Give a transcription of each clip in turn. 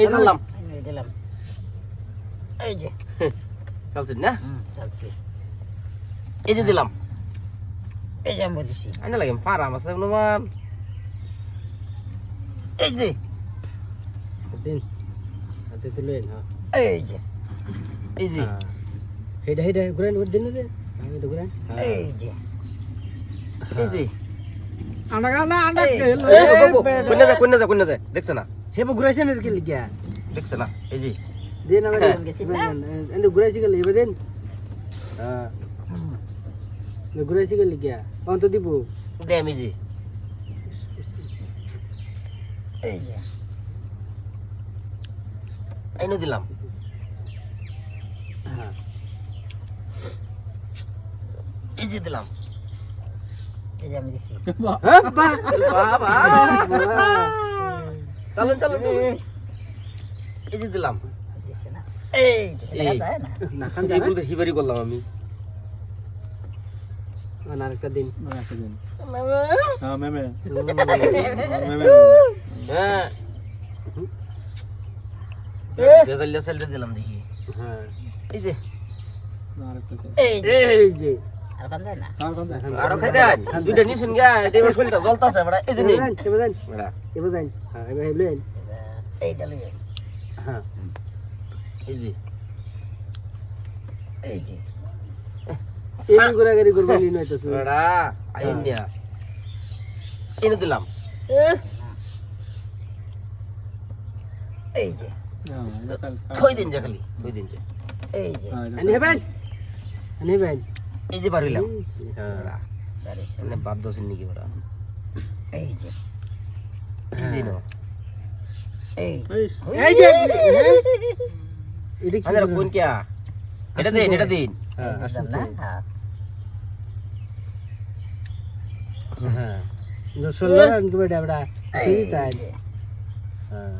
এই এই দিলাম। এই যে। চলছেন না? চলছি। এই যে দিলাম। এই যে আমি বলছি আইনা লাগে পারাম আছে অনুমান এই যে। দিন। হাতে তুলেন হ্যাঁ। এই যে। এই যে। হেডা হেডা ঘুরেন ওর দিন যে হ্যাঁ এটা ঘুরেন। এই যে। এই যে। আন্ডা গান্ডা আন্ডা এই, বাবু, কন্যা যায় কন্যা যায় কন্যা না? হেবো ঘুরাইছেন এর কি লিগা দেখছে না এই যে। দিন আমি হ্যাঁ। গেছি না? এন্ড ঘুরাইছি গেল এবে দিন। হ্যাঁ ঘুরাইছি গেল লিগা অন্ত দিব। দেম এই যে। এই যে। দিলাম। হ্যাঁ। এই যে দিলাম। এই যে আমি দিছি। বাবা বাবা চলুন চলুন চলুন এই যে দিলাম। এই হিবারি করলাম আমি। আরেকটা দিন। হ্যাঁ মেমে। হ্যাঁ। দিলাম দেখি। হ্যাঁ। এই যে। এই যে। হ্যাঁ হ্যাঁ এনে দিলাম এই যে। হ্যাঁ থই দিন যে খালি থই দিন যে। এই যে। হ্যাঁ হেবেন আনি হেবেন এই যে পারিলাম বড়া মানে বাপ দোষের নাকি বড়া। এই যে। এই যে এই। এই এই যে এটা কি কোন কিয়া এটা দিন এটা দিন। হ্যাঁ এই দিলাম না হ্যাঁ। হ্যাঁ। দর্শন লাগান কি বেটা বেটা ঠিক তাই হ্যাঁ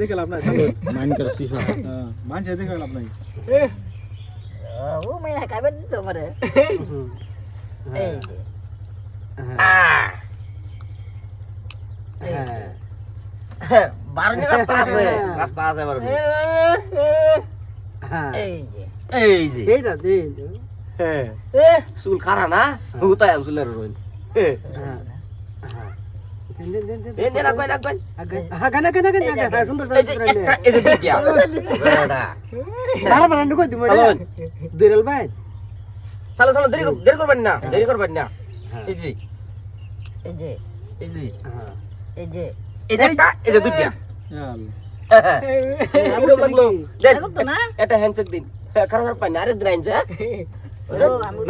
দেখে লাভ নাই চলো মান কর সিফা হ্যাঁ দেখে লাভ নাই ও মেয়ে খাবেন তো এই যে এই বারুনি রাস্তা আছে রাস্তা আছে হ্যাঁ এই যে এই যে এইটা দিন চুল খারা না হুতায় চুলের হ্যাঁ হ্যাঁ চলো হ্যাঁ হ্যাঁ হ্যাঁ? একটা হ্যান্ডশেক দিন খারাপ পাই না আরেক দিন